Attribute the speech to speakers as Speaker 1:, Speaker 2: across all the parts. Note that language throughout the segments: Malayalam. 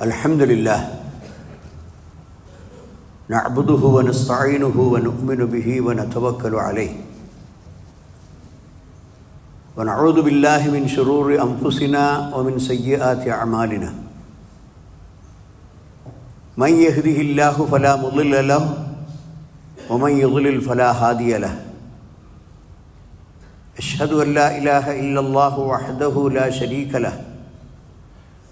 Speaker 1: الحمد لله نعبده ونستعينه ونؤمن به ونتوكل عليه. ونعوذ بالله من شرور أنفسنا ومن سيئات أعمالنا. من يهده الله فلا مضل له ومن يضلل فلا هادي له. أشهد أن لا إله إلا الله وحده لا شريك له.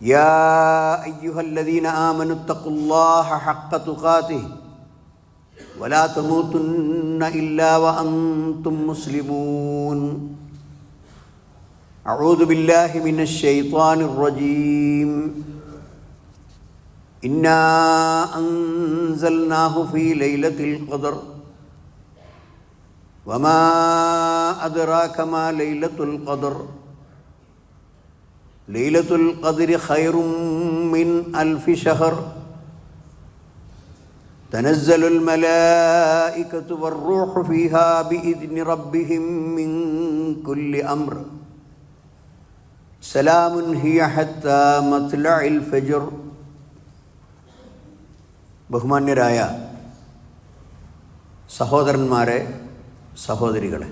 Speaker 1: يا أيها الذين آمنوا اتقوا الله حق تقاته ولا تموتن إلا وأنتم مسلمون. أعوذ بالله من الشيطان الرجيم. إنا أنزلناه في ليلة القدر. وما أدراك ما ليلة القدر. ليلة القدر خير من ألف شهر تنزل الملائكة والروح فيها بإذن ربهم من كل أمر سلام هي حتى مطلع الفجر ബഹുമാന്യരായ സഹോദരന്മാരെ സഹോദരികളെ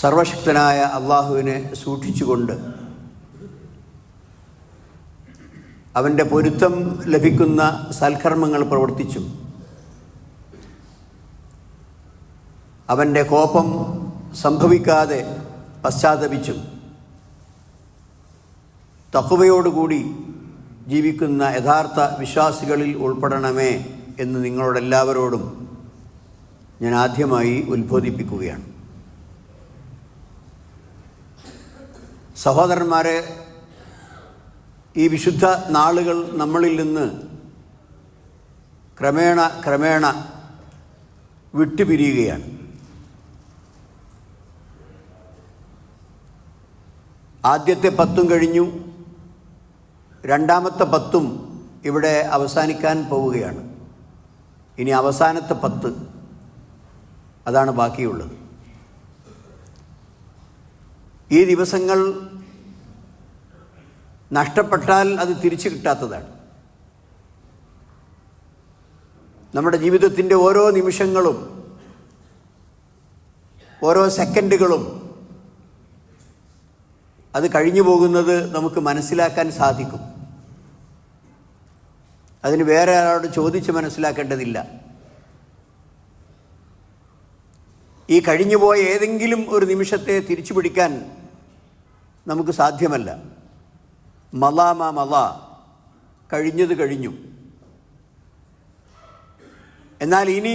Speaker 1: സർവശക്തനായ അള്ളാഹുവിനെ സൂക്ഷിച്ചുകൊണ്ട് അവന്റെ പൊരുത്തം ലഭിക്കുന്ന സൽക്കർമ്മങ്ങൾ പ്രവർത്തിച്ചും അവന്റെ കോപം സംഭവിക്കാതെ പശ്ചാത്തപിച്ചും തഹുവയോടുകൂടി ജീവിക്കുന്ന യഥാർത്ഥ വിശ്വാസികളിൽ ഉൾപ്പെടണമേ എന്ന് നിങ്ങളോടെല്ലാവരോടും ഞാൻ ആദ്യമായി ഉത്ബോധിപ്പിക്കുകയാണ്. സഹോദരന്മാരെ ഈ വിശുദ്ധ നാളുകൾ നമ്മളിൽ നിന്ന് ക്രമേണ ക്രമേണ വിട്ടുപിരിയുകയാണ്. ആദ്യത്തെ പത്തും കഴിഞ്ഞു രണ്ടാമത്തെ പത്തും ഇവിടെ അവസാനിക്കാൻ പോവുകയാണ്. ഇനി അവസാനത്തെ പത്ത് അതാണ് ബാക്കിയുള്ളത്. ഈ ദിവസങ്ങൾ നഷ്ടപ്പെട്ടാൽ അത് തിരിച്ചു കിട്ടാത്തതാണ്. നമ്മുടെ ജീവിതത്തിന്റെ ഓരോ നിമിഷങ്ങളും ഓരോ സെക്കൻഡുകളും അത് കഴിഞ്ഞു പോകുന്നത് നമുക്ക് മനസ്സിലാക്കാൻ സാധിക്കും. അതിന് വേറെ ആളോട് ചോദിച്ച് മനസ്സിലാക്കേണ്ടതില്ല. ഈ കഴിഞ്ഞുപോയ ഏതെങ്കിലും ഒരു നിമിഷത്തെ തിരിച്ചു പിടിക്കാൻ നമുക്ക് സാധ്യമല്ല. മലാമ മല കഴിഞ്ഞത് കഴിഞ്ഞു. എന്നാൽ ഇനി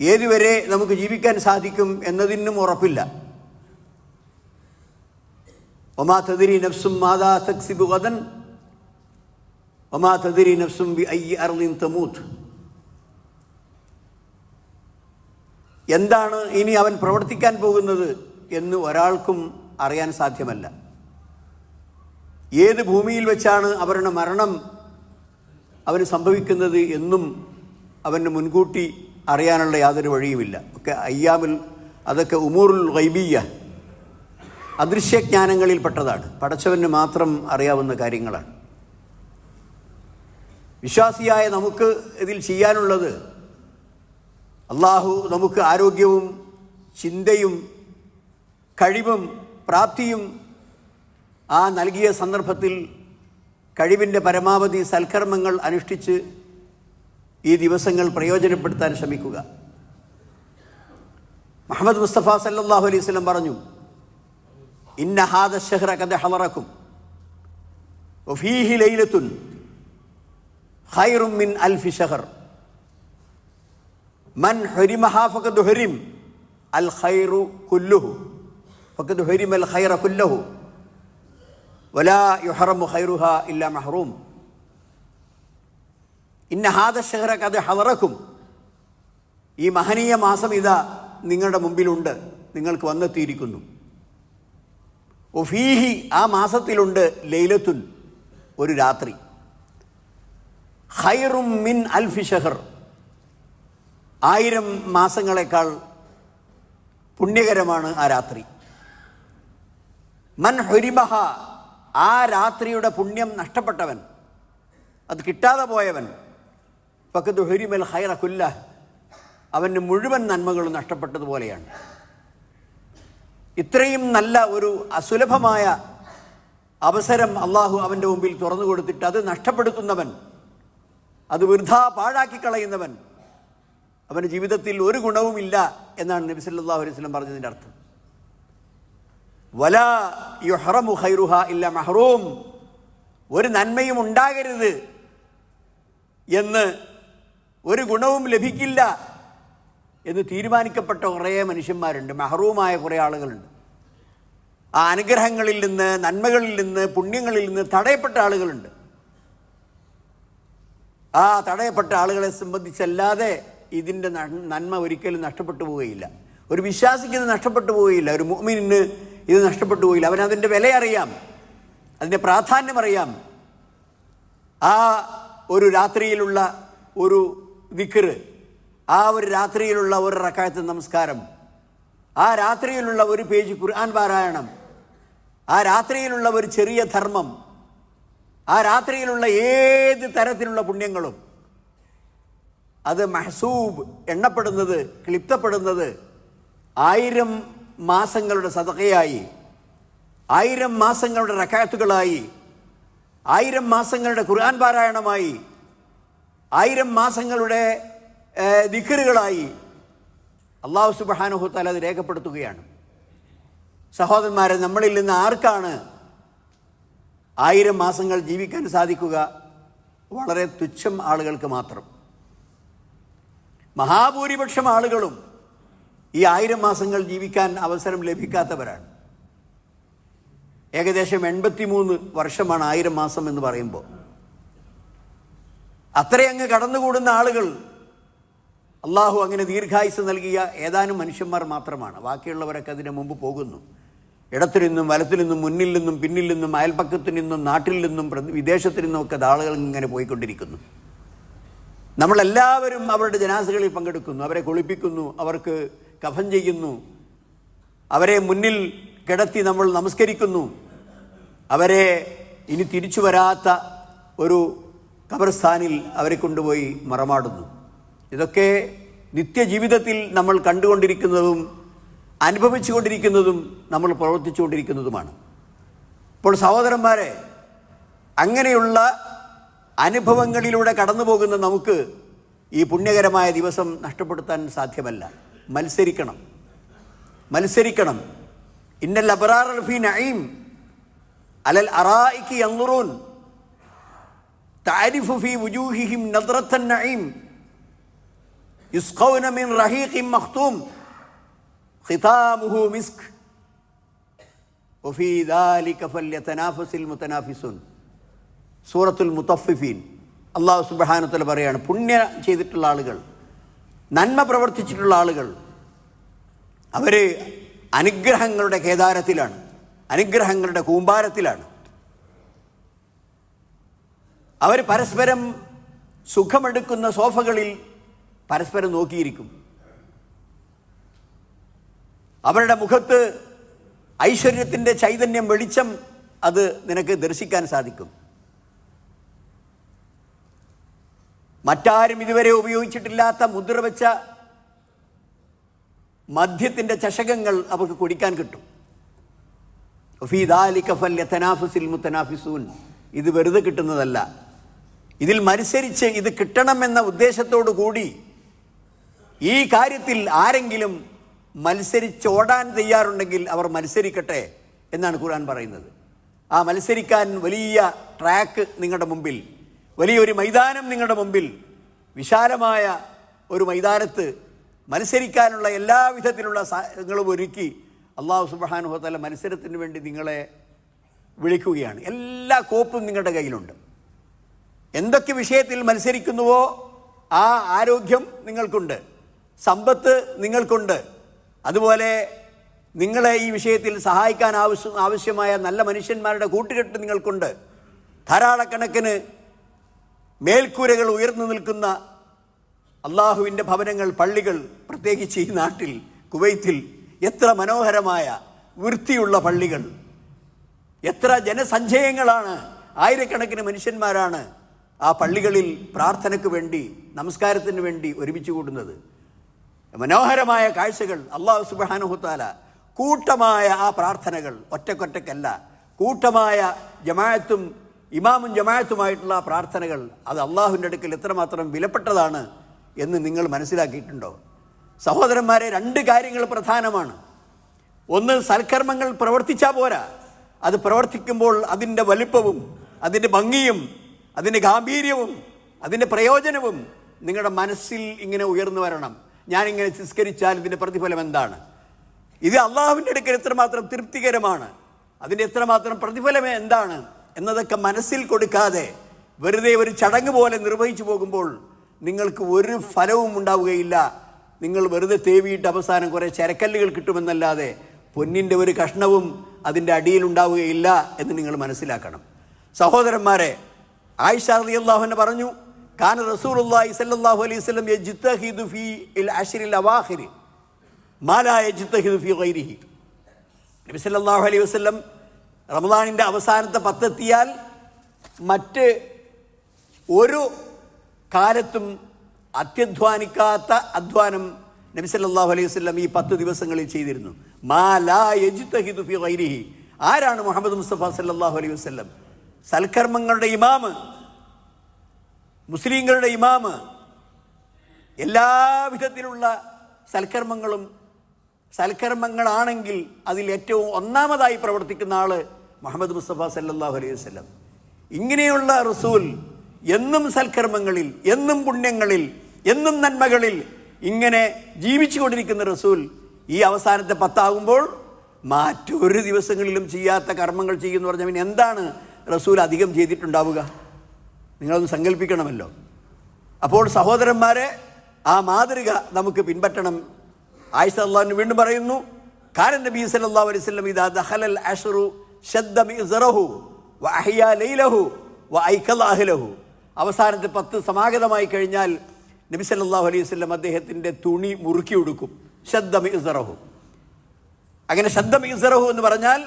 Speaker 1: ഏതുവരെ നമുക്ക് ജീവിക്കാൻ സാധിക്കും എന്നതിനും ഉറപ്പില്ല. ഒമാ തതിരി നഫ്സും മാതാ തക്സിബു ഗദൻ ഒമാ തതിരി നഫ്സും ബി ഐ അർലിൻ തമൂത്ത് എന്താണ് ഇനി അവൻ പ്രവർത്തിക്കാൻ പോകുന്നത് എന്ന് ഒരാൾക്കും അറിയാൻ സാധ്യമല്ല. ഏത് ഭൂമിയിൽ വെച്ചാണ് അവരുടെ മരണം അവന് സംഭവിക്കുന്നത് എന്നും അവന് മുൻകൂട്ടി അറിയാനുള്ള യാതൊരു വഴിയുമില്ല. ഒക്കെ അയ്യാമിൽ അതൊക്കെ ഉമൂറുൽ ഗൈബിയ അദൃശ്യജ്ഞാനങ്ങളിൽപ്പെട്ടതാണ്. പടച്ചവന് മാത്രം അറിയാവുന്ന കാര്യങ്ങളാണ്. വിശ്വാസിയായ നമുക്ക് ഇതിൽ ചെയ്യാനുള്ളത് അള്ളാഹു നമുക്ക് ആരോഗ്യവും ചിന്തയും കഴിവും പ്രാപ്തിയും ആ നൽകിയ സന്ദർഭത്തിൽ കഴിവിന്റെ പരമാവധി സൽക്കർമ്മങ്ങൾ അനുഷ്ഠിച്ച് ഈ ദിവസങ്ങൾ പ്രയോജനപ്പെടുത്താൻ ശ്രമിക്കുക. മുഹമ്മദ് മുസ്തഫ സല്ലാഹു അലൈഹി വസല്ലം പറഞ്ഞു ഇന്ന കദ ഹളറക്കും വഫീഹി ലൈലത്തുൻ മിൻ അൽഫി ഷഹർ മൻ ഹുരിമഹ അൽ ഖൈറു കുല്ലുഹു ഫഖദ് ഹുരിം അൽ ഖൈറ കുല്ലഹു വലാ യുഹറമു ഖൈറുഹ ഇല്ല മഹ്റൂം ഇന്ന ഹാദ ഷഹ്റ കദ ഹളറക്കും ഈ മഹനീയ മാസം ഇതാ നിങ്ങളുടെ മുമ്പിലുണ്ട്. നിങ്ങൾക്ക് വന്നെത്തിയിരിക്കുന്നു. ഒഫീഹി ആ മാസത്തിലുണ്ട് ലൈലത്തുൻ ഒരു രാത്രി. ഖൈറും മിൻ അൽഫി ഷഹർ. ആയിരം മാസങ്ങളെക്കാൾ പുണ്യകരമാണ് ആ രാത്രി. മൻ ഹുരിമഹ ആ രാത്രിയുടെ പുണ്യം നഷ്ടപ്പെട്ടവൻ അത് കിട്ടാതെ പോയവൻ ഫക്കത്ത് ഹുരിമൽ ഹൈറ അവന് മുഴുവൻ നന്മകളും നഷ്ടപ്പെട്ടതുപോലെയാണ് ഇത്രയും നല്ല ഒരു അസുലഭമായ അവസരം അള്ളാഹു അവന്റെ മുമ്പിൽ തുറന്നു കൊടുത്തിട്ട് അത് നഷ്ടപ്പെടുത്തുന്നവൻ അത് വൃഥാ പാഴാക്കി കളയുന്നവൻ അവന്റെ ജീവിതത്തിൽ ഒരു ഗുണവുമില്ല എന്നാണ് നബി സല്ലല്ലാഹു അലൈഹി പറഞ്ഞതിന്റെ അർത്ഥം. വല യുഹറമു ഹൈറുഹ ഇല്ല മഹ്റൂം. ഒരു നന്മയും ഉണ്ടാകരുത് എന്ന് ഒരു ഗുണവും ലഭിക്കില്ല എന്ന് തീരുമാനിക്കപ്പെട്ട കുറേ മനുഷ്യന്മാരുണ്ട്. മഹറൂമായ കുറേ ആളുകളുണ്ട്. ആ അനുഗ്രഹങ്ങളിൽ നിന്ന് നന്മകളിൽ നിന്ന് പുണ്യങ്ങളിൽ നിന്ന് തടയപ്പെട്ട ആളുകളുണ്ട്. ആ തടയപ്പെട്ട ആളുകളെ സംബന്ധിച്ചല്ലാതെ ഇതിന്റെ നന്മ ഒരിക്കലും നഷ്ടപ്പെട്ടു പോവുകയില്ല. ഒരു വിശ്വാസിക്ക് ഇത് നഷ്ടപ്പെട്ടു പോവുകയില്ല. ഒരു മുഅ്മിനിന് ഇത് നഷ്ടപ്പെട്ടു പോയില്ല അവനതിന്റെ വില അറിയാം. അതിന്റെ പ്രാധാന്യം അറിയാം. ആ ഒരു രാത്രിയിലുള്ള ഒരു ദിക്കറ് ആ ഒരു രാത്രിയിലുള്ള ഒരു റക്കായത്ത് നമസ്കാരം ആ രാത്രിയിലുള്ള ഒരു പേജ് ഖുർആൻ പാരായണം ആ രാത്രിയിലുള്ള ഒരു ചെറിയ ധർമ്മം ആ രാത്രിയിലുള്ള ഏത് തരത്തിലുള്ള പുണ്യങ്ങളും അത് മഹസൂബ് എണ്ണപ്പെടുന്നത് ക്ലിപ്തപ്പെടുന്നത് ആയിരം മാസങ്ങളുടെ സതകയായി ആയിരം മാസങ്ങളുടെ റക്കാത്തുകളായി ആയിരം മാസങ്ങളുടെ ഖുർആൻ പാരായണമായി ആയിരം മാസങ്ങളുടെ ദിക്കറുകളായി അള്ളാഹു സുബാനുഹുത്താൽ അത് രേഖപ്പെടുത്തുകയാണ്. സഹോദരന്മാരെ നമ്മളിൽ നിന്ന് ആർക്കാണ് ആയിരം മാസങ്ങൾ ജീവിക്കാൻ സാധിക്കുക? വളരെ തുച്ഛം ആളുകൾക്ക് മാത്രം. മഹാഭൂരിപക്ഷം ആളുകളും ഈ ആയിരം മാസങ്ങൾ ജീവിക്കാൻ അവസരം ലഭിക്കാത്തവരാണ്. ഏകദേശം എൺപത്തിമൂന്ന് വർഷമാണ് ആയിരം മാസം എന്ന് പറയുമ്പോൾ അത്രയങ്ങ് കടന്നുകൂടുന്ന ആളുകൾ അള്ളാഹു അങ്ങനെ ദീർഘായുസ് നൽകിയ ഏതാനും മനുഷ്യന്മാർ മാത്രമാണ്. ബാക്കിയുള്ളവരൊക്കെ അതിന് മുമ്പ് പോകുന്നു. ഇടത്തു നിന്നും വലത്തു നിന്നും മുന്നിൽ നിന്നും പിന്നിൽ നിന്നും അയൽപ്പക്കത്തു നിന്നും നാട്ടിൽ നിന്നും വിദേശത്തു നിന്നും ഒക്കെ ആളുകൾ ഇങ്ങനെ പോയിക്കൊണ്ടിരിക്കുന്നു. നമ്മളെല്ലാവരും അവരുടെ ജനാസകളിൽ പങ്കെടുക്കുന്നു. അവരെ കുളിപ്പിക്കുന്നു. അവർക്ക് കഫൻ ചെയ്യുന്നു. അവരെ മുന്നിൽ കിടത്തി നമ്മൾ നമസ്കരിക്കുന്നു. അവരെ ഇനി തിരിച്ചു വരാത്ത ഒരു കബർസ്ഥാനിൽ അവരെ കൊണ്ടുപോയി മറമാടുന്നു. ഇതൊക്കെ നിത്യജീവിതത്തിൽ നമ്മൾ കണ്ടുകൊണ്ടിരിക്കുന്നതും അനുഭവിച്ചുകൊണ്ടിരിക്കുന്നതും നമ്മൾ പ്രവർത്തിച്ചുകൊണ്ടിരിക്കുന്നതുമാണ്. അപ്പോൾ സഹോദരന്മാരെ അങ്ങനെയുള്ള അനുഭവങ്ങളിലൂടെ കടന്നു പോകുന്ന നമുക്ക് ഈ പുണ്യകരമായ ദിവസം നഷ്ടപ്പെടുത്താൻ സാധ്യമല്ല. മത്സരിക്കണം. മത്സരിക്കണം. ഇന്നൽ അബറാർ ഫി നഈം അലൽ അറായിക്ക് യന്നുറൂൻ താരിഫു ഫി വുജൂഹിഹിം നദ്രത്തൻ നഈം യുസ്ഖൗന മിൻ റഹീഖിൻ മഖ്തൂം ഖിതാമുഹു മിസ്ക് വഫി ദാലിക ഫല്യതനാഫസിൽ മുതനാഫിസുൻ. സൂറത്തുൽ മുത്തഫിഫീൻ. അള്ളാഹു സുബാനത്തിൽ പറയാണ് പുണ്യ ചെയ്തിട്ടുള്ള ആളുകൾ നന്മ പ്രവർത്തിച്ചിട്ടുള്ള ആളുകൾ അവർ അനുഗ്രഹങ്ങളുടെ കേദാരത്തിലാണ് അനുഗ്രഹങ്ങളുടെ കൂമ്പാരത്തിലാണ്. അവർ പരസ്പരം സുഖമെടുക്കുന്ന സോഫകളിൽ പരസ്പരം നോക്കിയിരിക്കും. അവരുടെ മുഖത്ത് ഐശ്വര്യത്തിന്റെ ചൈതന്യം വെളിച്ചം അത് നിനക്ക് ദർശിക്കാൻ സാധിക്കും. മറ്റാരും ഇതുവരെ ഉപയോഗിച്ചിട്ടില്ലാത്ത മുദ്ര വെച്ച മദ്യത്തിന്റെ ചഷകങ്ങൾ അവർക്ക് കുടിക്കാൻ കിട്ടും. ഇത് വെറുതെ കിട്ടുന്നതല്ല. ഇതിൽ മത്സരിച്ച് ഇത് കിട്ടണമെന്ന ഉദ്ദേശത്തോടു കൂടി ഈ കാര്യത്തിൽ ആരെങ്കിലും മത്സരിച്ചോടാൻ തയ്യാറുണ്ടെങ്കിൽ അവർ മത്സരിക്കട്ടെ എന്നാണ് ഖുർആൻ പറയുന്നത്. ആ മത്സരിക്കാൻ വലിയ ട്രാക്ക് നിങ്ങളുടെ മുമ്പിൽ. വലിയൊരു മൈതാനം നിങ്ങളുടെ മുമ്പിൽ വിശാലമായ ഒരു മൈതാനത്ത് മത്സരിക്കാനുള്ള എല്ലാ വിധത്തിലുള്ള സാധനങ്ങളും ഒരുക്കി അള്ളാഹു സുബാനുഹത്തല മത്സരത്തിന് വേണ്ടി നിങ്ങളെ വിളിക്കുകയാണ്. എല്ലാ കോപ്പും നിങ്ങളുടെ കയ്യിലുണ്ട്. എന്തൊക്കെ വിഷയത്തിൽ മത്സരിക്കുന്നുവോ ആ ആരോഗ്യം നിങ്ങൾക്കുണ്ട്. സമ്പത്ത് നിങ്ങൾക്കുണ്ട്. അതുപോലെ നിങ്ങളെ ഈ വിഷയത്തിൽ സഹായിക്കാൻ ആവശ്യം ആവശ്യമായ നല്ല മനുഷ്യന്മാരുടെ കൂട്ടുകെട്ട് നിങ്ങൾക്കുണ്ട്. ധാരാളക്കണക്കിന് മേൽക്കൂരകൾ ഉയർന്നു നിൽക്കുന്ന അള്ളാഹുവിന്റെ ഭവനങ്ങൾ പള്ളികൾ പ്രത്യേകിച്ച് ഈ നാട്ടിൽ കുവൈത്തിൽ എത്ര മനോഹരമായ വൃത്തിയുള്ള പള്ളികൾ. എത്ര ജനസഞ്ചയങ്ങളാണ്. ആയിരക്കണക്കിന് മനുഷ്യന്മാരാണ് ആ പള്ളികളിൽ പ്രാർത്ഥനയ്ക്ക് വേണ്ടി നമസ്കാരത്തിന് വേണ്ടി ഒരുമിച്ച് കൂടുന്നത്. മനോഹരമായ കാഴ്ചകൾ അള്ളാഹു സുബാനുഹുത്താല കൂട്ടമായ ആ പ്രാർത്ഥനകൾ ഒറ്റക്കൊറ്റക്കല്ല കൂട്ടമായ ജമാഅത്തും ഇമാമും ജമായത്തുമായിട്ടുള്ള പ്രാർത്ഥനകൾ അത് അള്ളാഹുവിന്റെ അടുക്കൽ എത്രമാത്രം വിലപ്പെട്ടതാണ് എന്ന് നിങ്ങൾ മനസ്സിലാക്കിയിട്ടുണ്ടോ? സഹോദരന്മാരെ രണ്ട് കാര്യങ്ങൾ പ്രധാനമാണ്. ഒന്ന് സൽക്കർമ്മങ്ങൾ പ്രവർത്തിച്ചാൽ പോരാ. അത് പ്രവർത്തിക്കുമ്പോൾ അതിന്റെ വലുപ്പവും അതിന്റെ ഭംഗിയും അതിന്റെ ഗാംഭീര്യവും അതിന്റെ പ്രയോജനവും നിങ്ങളുടെ മനസ്സിൽ ഇങ്ങനെ ഉയർന്നു വരണം. ഞാനിങ്ങനെ സംസ്കരിച്ചാൽ ഇതിന്റെ പ്രതിഫലം എന്താണ്? ഇത് അള്ളാഹുവിന്റെ അടുക്കൽ എത്രമാത്രം തൃപ്തികരമാണ്? അതിന്റെ എത്രമാത്രം പ്രതിഫലം എന്താണ്? എന്നതൊക്കെ മനസ്സിൽ കൊടുക്കാതെ വെറുതെ ഒരു ചടങ്ങ് പോലെ നിർവഹിച്ചു പോകുമ്പോൾ നിങ്ങൾക്ക് ഒരു ഫലവും ഉണ്ടാവുകയില്ല. നിങ്ങൾ വെറുതെ തേവിയിട്ട് അവസാനം കുറേ ചരക്കല്ലുകൾ കിട്ടുമെന്നല്ലാതെ പൊന്നിന്റെ ഒരു കഷ്ണവും അതിന്റെ അടിയിൽ ഉണ്ടാവുകയില്ല എന്ന് നിങ്ങൾ മനസ്സിലാക്കണം. സഹോദരന്മാരെ ആയിഷ അള്ളാഹുവിനെ പറഞ്ഞു കാന റസൂലുള്ളാഹി സ്വല്ലല്ലാഹു അലൈഹി വസല്ലം യജ്തഹിദു ഫീ ഇൽ അശ്രിൽ ഗൈരിഹി. നബി സല്ലല്ലാഹു അലൈഹി വസല്ലം റമദാനിന്റെ അവസാനത്തെ പത്തെത്തിയാൽ മറ്റ് ഒരു കാലത്തും അത്യധ്വാനിക്കാത്ത അധ്വാനം നബി സല്ലല്ലാഹു അലൈഹി വസല്ലം ഈ പത്ത് ദിവസങ്ങളിൽ ചെയ്തിരുന്നു. ആരാണ് മുഹമ്മദ് മുസ്തഫ സല്ലാഹു അലൈഹി വസല്ലം? സൽക്കർമ്മങ്ങളുടെ ഇമാമ് മുസ്ലിങ്ങളുടെ ഇമാമ് എല്ലാ വിധത്തിലുള്ള സൽക്കർമ്മങ്ങളും സൽക്കർമ്മങ്ങളാണെങ്കിൽ അതിൽ ഏറ്റവും ഒന്നാമതായി പ്രവർത്തിക്കുന്ന ആൾ മുഹമ്മദ് മുസ്തഫ സല്ലാഹു അലൈഹി വസ്ലം ഇങ്ങനെയുള്ള റസൂൽ എന്നും സൽക്കർമ്മങ്ങളിൽ എന്നും പുണ്യങ്ങളിൽ എന്നും നന്മകളിൽ ഇങ്ങനെ ജീവിച്ചു കൊണ്ടിരിക്കുന്ന റസൂൽ ഈ അവസാനത്തെ പത്താകുമ്പോൾ മറ്റൊരു ദിവസങ്ങളിലും ചെയ്യാത്ത കർമ്മങ്ങൾ ചെയ്യുമെന്ന് പറഞ്ഞാൽ പിന്നെ എന്താണ് റസൂൽ അധികം ചെയ്തിട്ടുണ്ടാവുക? നിങ്ങളൊന്ന് സങ്കല്പിക്കണമല്ലോ അപ്പോൾ സഹോദരന്മാരെ ആ മാതൃക നമുക്ക് പിൻപറ്റണം ആയിഷ അള്ളാഹു വീണ്ടും പറയുന്നു കാരൻ നബി സല്ലല്ലാഹു അലൈഹി വസല്ലം ഇദാ ദഖലൽ അശ്റു ശദ്ദ മിസ്റഹു ലൈലഹു അവസാനത്തെ പത്ത് സമാഗതമായി കഴിഞ്ഞാൽ നബി സല്ലാഹു അലൈഹി വസല്ലം അദ്ദേഹത്തിന്റെ തുണി മുറുക്കി ശദ്ദ ഇസറഹു അങ്ങനെ ഇസറഹു എന്ന് പറഞ്ഞാൽ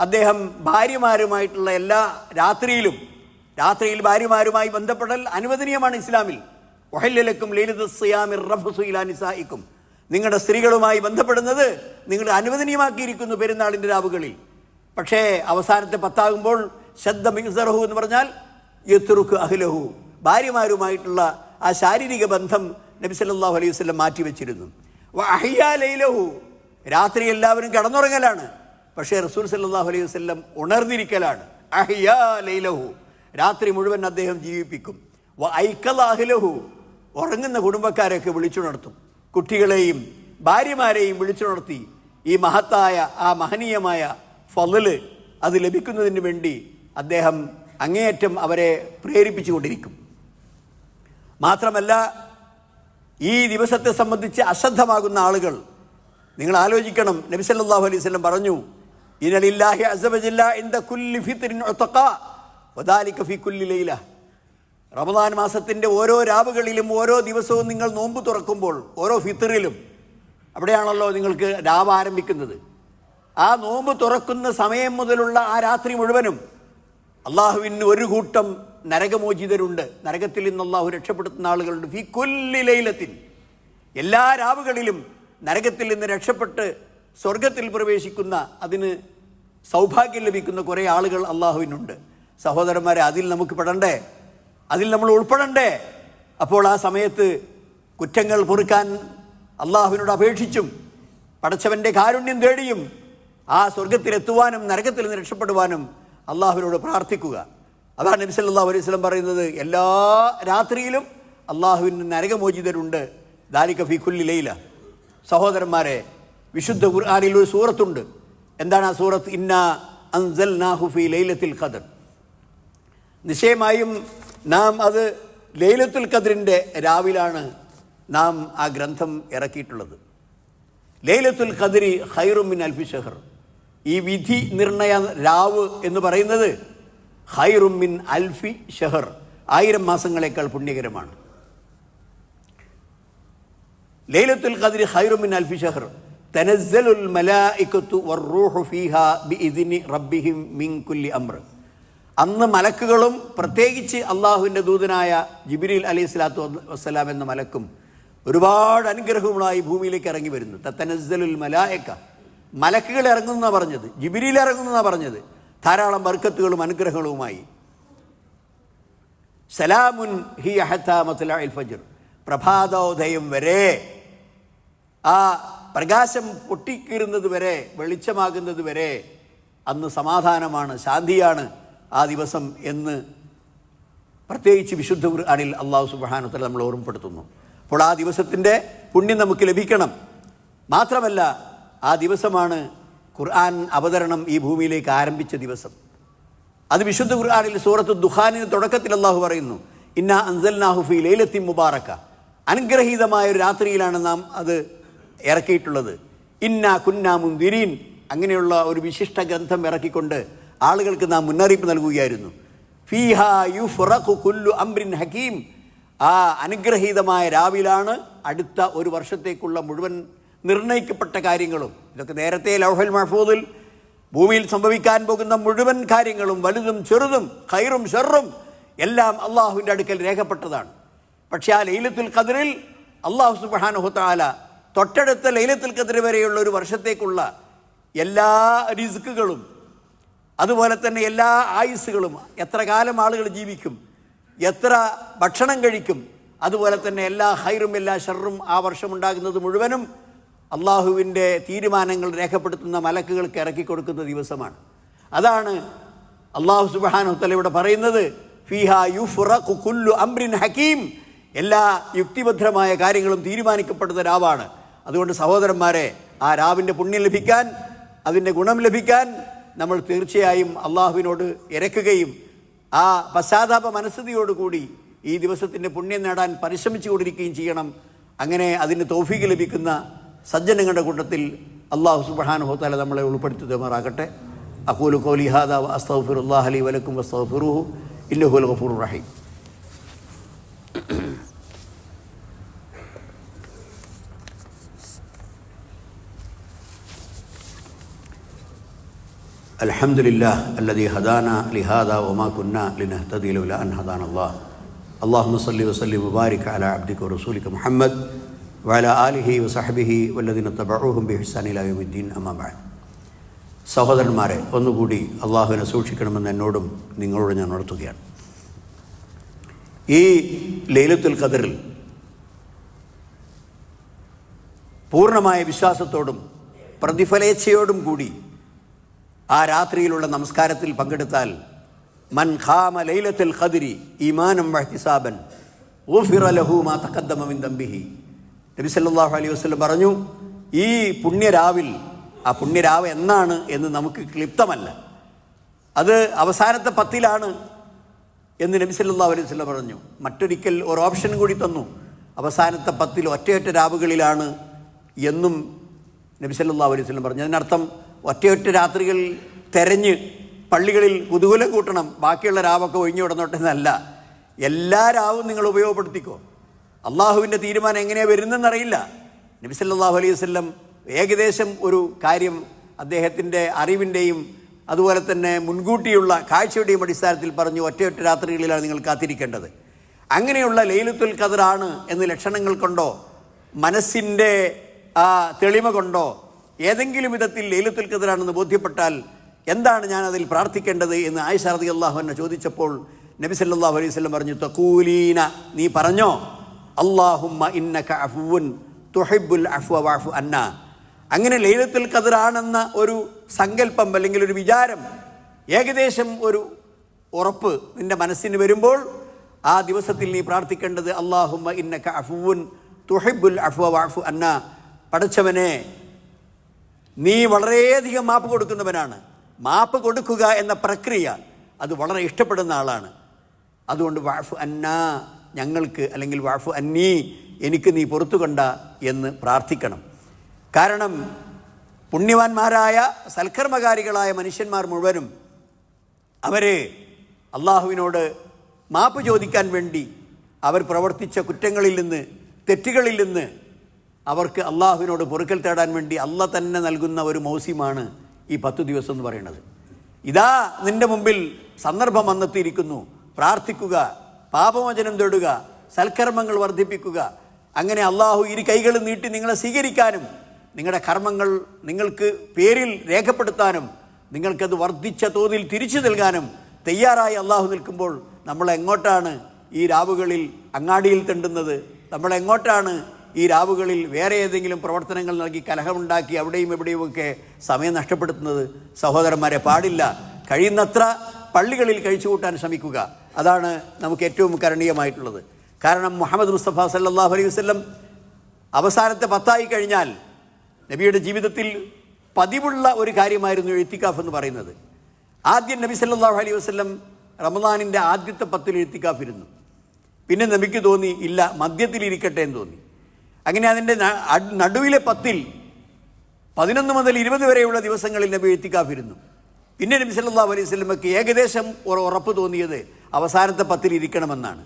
Speaker 1: അദ്ദേഹം ഭാര്യമാരുമായിട്ടുള്ള എല്ലാ രാത്രിയിലും രാത്രിയിൽ ഭാര്യമാരുമായി ബന്ധപ്പെടൽ അനുവദനീയമാണ് ഇസ്ലാമിൽ. ഒഹല്ലലക്കും നിസായിക്കും നിങ്ങളുടെ സ്ത്രീകളുമായി ബന്ധപ്പെടുന്നത് നിങ്ങൾ അനുവദനീയമാക്കിയിരിക്കുന്നു പെരുന്നാളിന്റെ രാവുകളിൽ. പക്ഷേ അവസാനത്തെ പത്താകുമ്പോൾ ശബ്ദ മിക്സറഹു എന്ന് പറഞ്ഞാൽ യത്തുറുക്ക് അഹ്ലഹു. ഭാര്യമാരുമായിട്ടുള്ള ആ ശാരീരിക ബന്ധം നബി സല്ലാഹു അലൈഹി വസല്ലം മാറ്റിവെച്ചിരുന്നു. ലൈലഹു. രാത്രി എല്ലാവരും കിടന്നുറങ്ങലാണ്. പക്ഷേ റസൂൽ സല്ലാഹു അലൈഹി വസല്ലം ഉണർന്നിരിക്കലാണ്. അഹ്യാ ലൈലഹു. രാത്രി മുഴുവൻ അദ്ദേഹം ജീവിപ്പിക്കും. വ ഐക്കല അഹ്ലഹു. ഉറങ്ങുന്ന കുടുംബക്കാരെയൊക്കെ വിളിച്ചുണർത്തും. കുട്ടികളെയും ഭാര്യമാരെയും വിളിച്ചുണർത്തി ഈ മഹത്തായ ആ മഹനീയമായ ഫലല് അത് ലഭിക്കുന്നതിന് വേണ്ടി അദ്ദേഹം അങ്ങേയറ്റം അവരെ പ്രേരിപ്പിച്ചുകൊണ്ടിരിക്കും. മാത്രമല്ല ഈ ദിവസത്തെ സംബന്ധിച്ച് അശ്രദ്ധമാകുന്ന ആളുകൾ നിങ്ങൾ ആലോചിക്കണം നബി സല്ലല്ലാഹു അലൈഹി വസല്ലം പറഞ്ഞു ഇനലില്ലാഹി അസബജില്ല ഇന്ദ കുല്ലി ഫിത്രിൻ ഒത്തക്ക വദാലിക ഫി കുല്ലി ലൈല. റമദാൻ മാസത്തിന്റെ ഓരോ രാവുകളിലും ഓരോ ദിവസവും നിങ്ങൾ നോമ്പ് തുറക്കുമ്പോൾ ഓരോ ഫിത്തറിലും അവിടെയാണല്ലോ നിങ്ങൾക്ക് രാവ് ആരംഭിക്കുന്നത്. ആ നോമ്പ് തുറക്കുന്ന സമയം മുതലുള്ള ആ രാത്രി മുഴുവനും അള്ളാഹുവിന് ഒരു കൂട്ടം നരകമോചിതരുണ്ട്. നരകത്തിൽ നിന്ന് അള്ളാഹു രക്ഷപ്പെടുത്തുന്ന ആളുകളുണ്ട്. ഫി കൊല്ലിലയിലത്തിൽ എല്ലാ രാവുകളിലും നരകത്തിൽ നിന്ന് രക്ഷപ്പെട്ട് സ്വർഗത്തിൽ പ്രവേശിക്കുന്ന അതിന് സൗഭാഗ്യം ലഭിക്കുന്ന കുറേ ആളുകൾ അള്ളാഹുവിനുണ്ട്. സഹോദരന്മാരെ അതിൽ നമുക്ക് പെടണ്ടേ? അതിൽ നമ്മൾ ഉൾപ്പെടണ്ടേ? അപ്പോൾ ആ സമയത്ത് കുറ്റങ്ങൾ പൊറുക്കാൻ അള്ളാഹുവിനോട് അപേക്ഷിച്ചും പടച്ചവന്റെ കാരുണ്യം തേടിയും ആ സ്വർഗത്തിലെത്തുവാനും നരകത്തിൽ നിന്ന് രക്ഷപ്പെടുവാനും അള്ളാഹുവിനോട് പ്രാർത്ഥിക്കുക. അതാണ് നബി സല്ലല്ലാഹു അലൈഹി സ്വലം പറയുന്നത്. എല്ലാ രാത്രിയിലും അള്ളാഹുവിന് നരകമോചിതരുണ്ട്. ദാലിക ഫി കുല്ലി ലൈല. സഹോദരന്മാരെ വിശുദ്ധ ഖുർആാനിൽ ഒരു സൂറത്തുണ്ട്. എന്താണ് ആ സൂറത്ത്? ഇന്ന അൻസൽ നാഹുഫി ലൈലത്തിൽ ഖദർ. നിശ്ചയമായും നാം അത് ലൈലത്തുൽ ഖദറിന്റെ രാവിലാണ് നാം ആ ഗ്രന്ഥം ഇറക്കിയിട്ടുള്ളത്. ലൈലത്തുൽ ഖദരി ഹൈറുമിൻ അൽഫി ഷഹർ ഈ വിധി നിർണയ രാവ് എന്ന് പറയുന്നത് ഹൈറുമിൻ അൽഫി ഷഹർ ആയിരം മാസങ്ങളെക്കാൾ പുണ്യകരമാണ്. ലൈലത്തുൽ ഖദ്രി ഹൈറുമിൻ അൽഫി ഷഹർ തനസ്സലുൽ മലായിക്കത്തു വർ റൂഹു ഫീഹാ ബിഇദ്നി റബ്ബിഹിം മിൻ കുല്ലി അംർ. അന്ന് മലക്കുകളും പ്രത്യേകിച്ച് അള്ളാഹുവിന്റെ ദൂതനായ ജിബിരിൽ അലി സ്വലാത്തു വസ്സലാം എന്ന മലക്കും ഒരുപാട് അനുഗ്രഹങ്ങളായി ഭൂമിയിലേക്ക് ഇറങ്ങി വരുന്നു. തത്തനസ്സലുൽ മലായക്ക മലക്കുകൾ ഇറങ്ങുന്ന പറഞ്ഞത്. ജിബിരിയിൽ ഇറങ്ങുന്ന പറഞ്ഞത്. ധാരാളം വർക്കത്തുകളും അനുഗ്രഹങ്ങളുമായി. സലാമുൻ ഹി അഹത്താമത്തുൽ ഫജർ. പ്രഭാതോദയം വരെ ആ പ്രകാശം പൊട്ടിക്കീറുന്നത് വരെ വെളിച്ചമാകുന്നത് വരെ അന്ന് സമാധാനമാണ് ശാന്തിയാണ്. ആ ദിവസം എന്ന് പ്രത്യേകിച്ച് വിശുദ്ധ ഖുർആനിൽ അള്ളാഹു സുബാനുത്തല നമ്മൾ ഓർമ്മപ്പെടുത്തുന്നു. അപ്പോൾ ആ ദിവസത്തിന്റെ പുണ്യം നമുക്ക് ലഭിക്കണം. മാത്രമല്ല ആ ദിവസമാണ് ഖുർആൻ അവതരണം ഈ ഭൂമിയിലേക്ക് ആരംഭിച്ച ദിവസം. അത് വിശുദ്ധ ഖുർആാനിൽ സൂറത്ത് ദുഹാനിന് തുടക്കത്തിൽ അള്ളാഹു പറയുന്നു ഇന്ന അൻസൽനാഹു ഫി ലൈലത്തി മുബാറക്ക. അനുഗ്രഹീതമായ ഒരു രാത്രിയിലാണ് നാം അത് ഇറക്കിയിട്ടുള്ളത്. ഇന്ന കുന്ന മുന്തിരീൻ അങ്ങനെയുള്ള ഒരു വിശിഷ്ട ഗ്രന്ഥം ഇറക്കിക്കൊണ്ട് ആളുകൾക്ക് നാം മുന്നറിയിപ്പ് നൽകുകയായിരുന്നു. ഫീഹ യുഫ്റഖു കുല്ലു അംറിൻ ഹക്കീം ആ അനുഗ്രഹീതമായ രാവിലാണ് അടുത്ത ഒരു വർഷത്തേക്കുള്ള മുഴുവൻ നിർണയിക്കപ്പെട്ട കാര്യങ്ങളും. ഇതൊക്കെ നേരത്തെ ലൗഹൽ മഹഫൂദിൽ ഭൂമിയിൽ സംഭവിക്കാൻ പോകുന്ന മുഴുവൻ കാര്യങ്ങളും വലുതും ചെറുതും ഖൈറും ഷെറും എല്ലാം അള്ളാഹുവിന്റെ അടുക്കൽ രേഖപ്പെട്ടതാണ്. പക്ഷേ ആ ലൈലത്തുൽ ഖദറിൽ അള്ളാഹു സുബാനുഹത്താല തൊട്ടടുത്ത ലൈലത്തുൽ ഖദർ വരെയുള്ള ഒരു വർഷത്തേക്കുള്ള എല്ലാ റിസ്ക്കുകളും അതുപോലെ തന്നെ എല്ലാ ആയുസ്സുകളും എത്ര കാലം ആളുകൾ ജീവിക്കും എത്ര ഭക്ഷണം കഴിക്കും അതുപോലെ തന്നെ എല്ലാ ഹൈറും എല്ലാ ഷെറും ആ വർഷം ഉണ്ടാകുന്നത് മുഴുവനും അള്ളാഹുവിന്റെ തീരുമാനങ്ങൾ രേഖപ്പെടുത്തുന്ന മലക്കുകൾക്ക് ഇറക്കി കൊടുക്കുന്ന ദിവസമാണ്. അതാണ് അള്ളാഹു സുബാനുത്തല ഇവിടെ പറയുന്നത് ഫിഹ യുഫ്റഖു കുല്ലു അംറിൻ ഹക്കീം എല്ലാ യുക്തിഭദ്രമായ കാര്യങ്ങളും തീരുമാനിക്കപ്പെടുന്ന രാവാണ്. അതുകൊണ്ട് സഹോദരന്മാരെ ആ രാവിന്റെ പുണ്യം ലഭിക്കാൻ അതിന്റെ ഗുണം ലഭിക്കാൻ നമ്മൾ തീർച്ചയായും അള്ളാഹുവിനോട് ഇരക്കുകയും ആ പശ്ചാത്താപ മനസ്സതിയോടുകൂടി ഈ ദിവസത്തിന്റെ പുണ്യം നേടാൻ പരിശ്രമിച്ചു കൊണ്ടിരിക്കുകയും ചെയ്യണം. അങ്ങനെ അതിന് തോഫീക്ക് ലഭിക്കുന്ന സജ്ജനങ്ങളുടെ കൂട്ടത്തിൽ അള്ളാഹു സുബാനുഹോത്താല നമ്മളെ ഉൾപ്പെടുത്തി തേമാറാകട്ടെ അക്കൂലു കോലിഹാദ അസ്തഫുറുല്ലാഹലി വലക്കും അസ്തഫുറുഹു ഇന്നഹുൽ ഗഫൂർ റഹീം. الحمد لله الذي هدانا لهذا وما كنا لنهتدي لولا أن هدانا الله اللهم صل وسلم وبارك على عبدك ورسولك محمد وعلى آله وصحبه والذين تبعوهم بإحسان إلى يوم الدين أما بعد സഹോദരന്മാരെ ഒന്നുകൂടി അള്ളാഹുവിനെ സൂക്ഷിക്കണമെന്ന് എന്നോടും നിങ്ങളോട് ഞാൻ ഉണർത്തുകയാണ് ഈ ലൈലത്തുൽ ഖദറിൽ പൂർണമായ വിശ്വാസത്തോടും പ്രതിഫലേച്ഛയോടും കൂടി ആ രാത്രിയിലുള്ള നമസ്കാരത്തിൽ പങ്കെടുത്താൽ മൻ ഖാമ ലൈലത്തിൽ ഖദിരി ഈമാനം വഹ്തിസാബൻ ഊഫിറ ലഹു മാ നബി അലൈഹി വസല്ലം പറഞ്ഞു ഈ പുണ്യരാവിൽ ആ പുണ്യരാവ് എന്നാണ് എന്ന് നമുക്ക് ക്ലിപ്തമല്ല. അത് അവസാനത്തെ പത്തിലാണ് എന്ന് നബി അലൈഹി വസ്ലം പറഞ്ഞു. മറ്റൊരിക്കൽ ഒരു ഓപ്ഷൻ കൂടി തന്നു. അവസാനത്തെ പത്തിൽ ഒറ്റയൊറ്റ രാവുകളിലാണ് എന്നും നബി അലൈഹി വസ്ലം പറഞ്ഞു. അതിനർത്ഥം ഒറ്റയൊറ്റ രാത്രികളിൽ തെരഞ്ഞ് പള്ളികളിൽ കുതുകുലം കൂട്ടണം. ബാക്കിയുള്ള രാവൊക്കെ ഒഴിഞ്ഞു കിടന്നോട്ടെ എന്നല്ല. എല്ലാ രാവും നിങ്ങൾ ഉപയോഗപ്പെടുത്തിക്കോ. അള്ളാഹുവിന്റെ തീരുമാനം എങ്ങനെയാണ് വരുന്നതെന്നറിയില്ല. നബി സല്ലല്ലാഹു അലൈഹി വല്ലം ഏകദേശം ഒരു കാര്യം അദ്ദേഹത്തിന്റെ അറിവിന്റെയും അതുപോലെ തന്നെ മുൻകൂട്ടിയുള്ള കാഴ്ചയുടെയും അടിസ്ഥാനത്തിൽ പറഞ്ഞു ഒറ്റയൊറ്റ രാത്രികളിലാണ് നിങ്ങൾ കാത്തിരിക്കേണ്ടത്. അങ്ങനെയുള്ള ലൈലത്തുൽ കതിറാണ് എന്ന് ലക്ഷണങ്ങൾ കൊണ്ടോ മനസ്സിന്റെ തെളിമ കൊണ്ടോ ഏതെങ്കിലും വിധത്തിൽ ലൈലത്തുൽ ഖദറാണെന്ന് ബോധ്യപ്പെട്ടാൽ എന്താണ് ഞാൻ അതിൽ പ്രാർത്ഥിക്കേണ്ടത് എന്ന് ആയിഷ റതി അള്ളാഹു എന്നെ ചോദിച്ചപ്പോൾ നബി സല്ലല്ലാഹു അലൈഹി വസല്ലം പറഞ്ഞു തക്കൂലീന നീ പറഞ്ഞോ? അല്ലാഹുമ്മ ഇന്നക അഫുവുൻ തുഹിബ്ബുൽ അഫ്വ വാഫു അന്നാ. അങ്ങനെ ലൈലത്തുൽ ഖദറാണെന്ന ഒരു സങ്കല്പം അല്ലെങ്കിൽ ഒരു വിചാരം ഏകദേശം ഒരു ഉറപ്പ് നിന്റെ മനസ്സിന് വരുമ്പോൾ ആ ദിവസത്തിൽ നീ പ്രാർത്ഥിക്കേണ്ടത് അള്ളാഹുമ്മ ഇന്നക അഫുവുൻ തുഹിബ്ബുൽ അഫു വാഫു അന്ന. പടച്ചവനെ നീ വളരെയധികം മാപ്പ് കൊടുക്കുന്നവനാണ്. മാപ്പ് കൊടുക്കുക എന്ന പ്രക്രിയ അത് വളരെ ഇഷ്ടപ്പെടുന്ന ആളാണ്. അതുകൊണ്ട് വാഫു അന്ന ഞങ്ങൾക്ക് അല്ലെങ്കിൽ വാഫു അന്നീ എനിക്ക് നീ പുറത്തു കണ്ട എന്ന് പ്രാർത്ഥിക്കണം. കാരണം പുണ്യവാന്മാരായ സൽക്കർമ്മകാരികളായ മനുഷ്യന്മാർ മുഴുവനും അവർ അള്ളാഹുവിനോട് മാപ്പ് ചോദിക്കാൻ വേണ്ടി അവർ പ്രവർത്തിച്ച കുറ്റങ്ങളിൽ നിന്ന് തെറ്റുകളിൽ നിന്ന് അവർക്ക് അള്ളാഹുവിനോട് പൊറുക്കൽ തേടാൻ വേണ്ടി അല്ല തന്നെ നൽകുന്ന ഒരു മൗസ്യമാണ് ഈ പത്തു ദിവസം എന്ന് പറയുന്നത്. ഇതാ നിന്റെ മുമ്പിൽ സന്ദർഭം വന്നെത്തിയിരിക്കുന്നു. പ്രാർത്ഥിക്കുക പാപമോചനം തേടുക സൽക്കർമ്മങ്ങൾ വർദ്ധിപ്പിക്കുക. അങ്ങനെ അള്ളാഹു ഇരു കൈകൾ നീട്ടി നിങ്ങളെ സ്വീകരിക്കാനും നിങ്ങളുടെ കർമ്മങ്ങൾ നിങ്ങൾക്ക് പേരിൽ രേഖപ്പെടുത്താനും നിങ്ങൾക്കത് വർദ്ധിച്ച തോതിൽ തിരിച്ചു നൽകാനും തയ്യാറായി അള്ളാഹു നിൽക്കുമ്പോൾ നമ്മളെങ്ങോട്ടാണ് ഈ രാവുകളിൽ അങ്ങാടിയിൽ തെണ്ടുന്നത്? നമ്മൾ എങ്ങോട്ടാണ് ഈ രാവുകളിൽ വേറെ ഏതെങ്കിലും പ്രവർത്തനങ്ങൾ നൽകി കലഹമുണ്ടാക്കി അവിടെയും എവിടെയുമൊക്കെ സമയം നഷ്ടപ്പെടുത്തുന്നത് സഹോദരന്മാരെ പാടില്ല. കഴിയുന്നത്ര പള്ളികളിൽ കഴിച്ചു കൂട്ടാൻ ശ്രമിക്കുക. അതാണ് നമുക്ക് ഏറ്റവും കരണീയമായിട്ടുള്ളത്. കാരണം മുഹമ്മദ് മുസ്തഫ സല്ലാഹു അലൈഹി വസ്ലം അവസാനത്തെ പത്തായി കഴിഞ്ഞാൽ നബിയുടെ ജീവിതത്തിൽ പതിവുള്ള ഒരു കാര്യമായിരുന്നു എഴുത്തിക്കാഫ് എന്ന് പറയുന്നത്. ആദ്യം നബി സല്ലാഹു അലൈഹി വസ്ലം റമദാനിന്റെ ആദ്യത്തെ പത്തിൽ എഴുത്തിക്കാഫ് ഇരുന്നു. പിന്നെ നബിക്ക് തോന്നി ഇല്ല മദ്യത്തിലിരിക്കട്ടെ എന്ന് തോന്നി. അങ്ങനെ അതിന്റെ നടുവിലെ പത്തിൽ പതിനൊന്ന് മുതൽ ഇരുപത് വരെയുള്ള ദിവസങ്ങളിൽ നബി എത്തിക്കാഫിരുന്നു പിന്നെ നബി സല്ലല്ലാഹു അലൈഹി സ്വലമക്ക് ഏകദേശം ഉറപ്പ് തോന്നിയത് അവസാനത്തെ പത്തിൽ ഇരിക്കണമെന്നാണ്.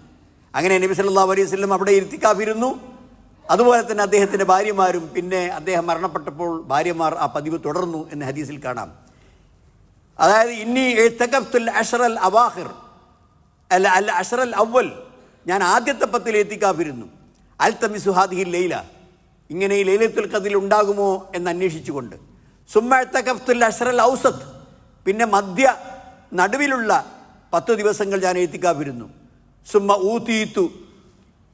Speaker 1: അങ്ങനെ നബി സല്ലല്ലാഹു അലൈഹി സ്വലം അവിടെ ഇരുത്തിക്കാഫിരുന്നു. അതുപോലെ തന്നെ അദ്ദേഹത്തിന്റെ ഭാര്യമാരും പിന്നെ അദ്ദേഹം മരണപ്പെട്ടപ്പോൾ ഭാര്യമാർ ആ പതിവ് തുടർന്നു എന്ന് ഹദീസിൽ കാണാം. അതായത് ഇന്നി എഴുത്തക്കഫ്തുൽ അഷറൽ അവാഹിർ അല്ല അല്ല അഷറൽ അവൽ ഞാൻ ആദ്യത്തെ പത്തിൽ എത്തിക്കാഫിരുന്നു അൽ തമിസു ലൈല. ഇങ്ങനെ ഈ ലൈലത്തുൽ കതിൽ ഉണ്ടാകുമോ എന്ന് അന്വേഷിച്ചുകൊണ്ട്. സുമ്മഴത്ത കഫ്തുൽ അഷറൽ ഔസത്ത് പിന്നെ മധ്യ നടുവിലുള്ള പത്ത് ദിവസങ്ങൾ ഞാൻ എത്തിക്കാവിരുന്നു സുമ്മ ഊത്തീത്തു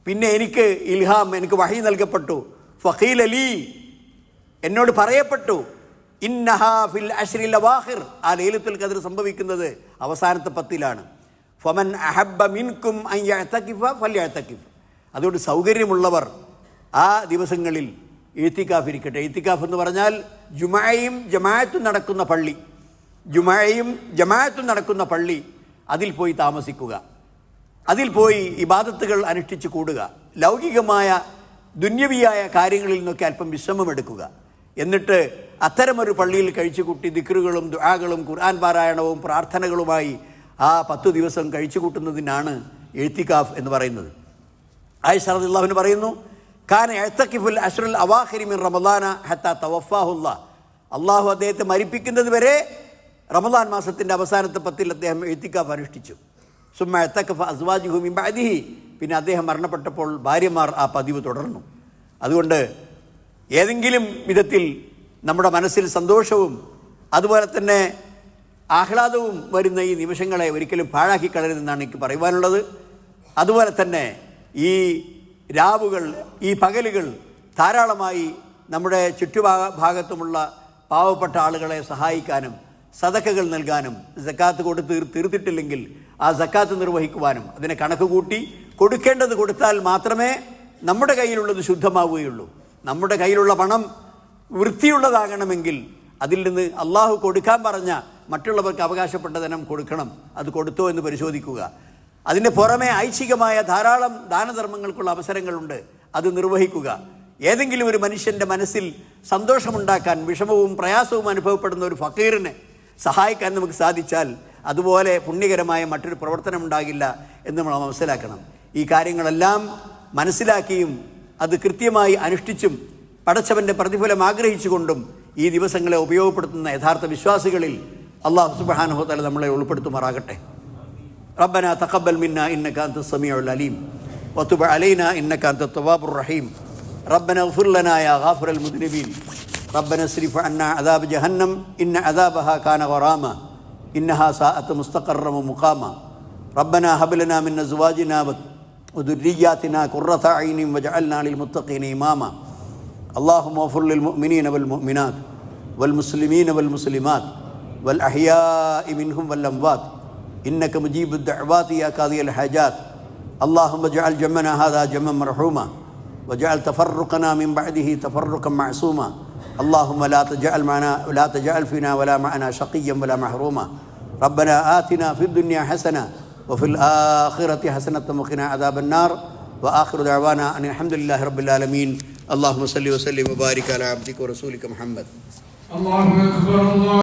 Speaker 1: പിന്നെ എനിക്ക് ഇൽഹാം എനിക്ക് വഹി നൽകപ്പെട്ടു. ഫഖീൽ അലി എന്നോട് പറയപ്പെട്ടു. ഇന്നഹാ ഫിൽ അഷ്റിൽ അവാഹിർ. ആ ലൈലത്തുൽ കതിർ സംഭവിക്കുന്നത് അവസാനത്തെ പത്തിലാണ്. ഫമൻ അഹബ്ബ മിൻകും അൻ യഅ്തകിഫ ഫല്യഅ്തകിഫ് അതുകൊണ്ട് സൗകര്യമുള്ളവർ ആ ദിവസങ്ങളിൽ എഴുത്തിക്കാഫ് ഇരിക്കട്ടെ എഴുത്തിക്കാഫ് എന്ന് പറഞ്ഞാൽ ജുമായും ജമായത്തും നടക്കുന്ന പള്ളി. ജുമായും ജമായത്തും നടക്കുന്ന പള്ളി. അതിൽ പോയി താമസിക്കുക. അതിൽ പോയി ഇബാദത്തുകൾ അനുഷ്ഠിച്ച് കൂടുക. ലൗകികമായ ദുന്യവിയായ കാര്യങ്ങളിൽ നിന്നൊക്കെ അല്പം വിശ്രമമെടുക്കുക എന്നിട്ട് അത്തരമൊരു പള്ളിയിൽ കഴിച്ചുകൂട്ടി ദിക്റുകളും ദുആകളും ഖുർആൻ പാരായണവും പ്രാർത്ഥനകളുമായി ആ പത്തു ദിവസം കഴിച്ചു കൂട്ടുന്നതിനാണ് എഴുത്തിക്കാഫ് എന്ന് പറയുന്നത്. ആയിഷ പറയുന്നു കാന എഴുത്തക്കിഫുൽ അഷ്റുൽ അവാഹിരിമിൻ റമദാന ഹത്ത തവഫാഹുല്ല. അള്ളാഹു അദ്ദേഹത്തെ മരിപ്പിക്കുന്നത് വരെ റമദാൻ മാസത്തിന്റെ അവസാനത്തെ പത്തിൽ അദ്ദേഹം എഴുത്തിക്കാഫ് അനുഷ്ഠിച്ചു. സുമ്മ എത്തക്കഫ അസ്വാജുഹു മിൻ ബാദിഹി പിന്നെ അദ്ദേഹം മരണപ്പെട്ടപ്പോൾ ഭാര്യമാർ ആ പതിവ് തുടർന്നു. അതുകൊണ്ട് ഏതെങ്കിലും വിധത്തിൽ നമ്മുടെ മനസ്സിൽ സന്തോഷവും അതുപോലെ തന്നെ ആഹ്ലാദവും വരുന്ന ഈ നിമിഷങ്ങളെ ഒരിക്കലും പാഴാക്കി കളരുതെന്നാണ് എനിക്ക് പറയുവാനുള്ളത്. അതുപോലെ തന്നെ ഈ രാവുകൾ ഈ പകലുകൾ ധാരാളമായി നമ്മുടെ ചുറ്റുഭാഗ ഭാഗത്തുമുള്ള പാവപ്പെട്ട ആളുകളെ സഹായിക്കാനും സതക്കകൾ നൽകാനും സക്കാത്ത് കൊടുത്ത് തീർത്തിട്ടില്ലെങ്കിൽ ആ സക്കാത്ത് നിർവഹിക്കുവാനും അതിനെ കണക്ക് കൂട്ടി കൊടുക്കേണ്ടത് കൊടുത്താൽ മാത്രമേ നമ്മുടെ കയ്യിലുള്ളത് ശുദ്ധമാവുകയുള്ളൂ. നമ്മുടെ കയ്യിലുള്ള പണം വൃത്തിയുള്ളതാകണമെങ്കിൽ അതിൽ നിന്ന് അള്ളാഹു കൊടുക്കാൻ പറഞ്ഞ മറ്റുള്ളവർക്ക് അവകാശപ്പെട്ട ധനം കൊടുക്കണം. അത് കൊടുത്തോ എന്ന് പരിശോധിക്കുക. അതിന്റെ പുറമെ ഐച്ഛികമായ ധാരാളം ദാനധർമ്മങ്ങൾക്കുള്ള അവസരങ്ങളുണ്ട്. അത് നിർവഹിക്കുക. ഏതെങ്കിലും ഒരു മനുഷ്യന്റെ മനസ്സിൽ സന്തോഷമുണ്ടാക്കാൻ വിഷമവും പ്രയാസവും അനുഭവപ്പെടുന്ന ഒരു ഫക്കീറിനെ സഹായിക്കാൻ നമുക്ക് സാധിച്ചാൽ അതുപോലെ പുണ്യകരമായ മറ്റൊരു പ്രവർത്തനം ഉണ്ടാകില്ല എന്ന് നമ്മൾ മനസ്സിലാക്കണം. ഈ കാര്യങ്ങളെല്ലാം മനസ്സിലാക്കിയും അത് കൃത്യമായി അനുഷ്ഠിച്ചും പടച്ചവന്റെ പ്രതിഫലം ആഗ്രഹിച്ചുകൊണ്ടും ഈ ദിവസങ്ങളെ ഉപയോഗപ്പെടുത്തുന്ന യഥാർത്ഥ വിശ്വാസികളിൽ അള്ളാഹു സുബാനുഹോത്തല നമ്മളെ ഉൾപ്പെടുത്തുമാറാകട്ടെ. ربنا تقبل منا إنك أنت السميع العليم وتب علينا إنك أنت التواب الرحيم. ربنا اغفر لنا يا غافر المذنبين. ربنا اصرف عنا عذاب جهنم. إن عذابها كان غراما. إنها ساءت مستقرا ومقاما. ربنا هب لنا من أزواجنا وذرياتنا قرة أعين واجعلنا للمتقين إماما. اللهم اغفر للمؤمنين والمؤمنات والمسلمين والمسلمات والأحياء منهم والأموات إنك مجيب الدعوات يا قاضي الحاجات. اللهم اجعل جمعنا هذا جمعا مرحوما واجعل تفرقنا من بعده تفرقا معصوما. اللهم لا تجعل معنا لا تجعل فينا ولا معنا شقيا ولا محروما. ربنا آتنا في الدنيا حسنة وفي الآخرة حسنة وقنا عذاب النار. وآخر دعوانا أن الحمد لله رب العالمين. اللهم صل وسلم وبارك على عبدك ورسولك محمد.
Speaker 2: الله أكبر الله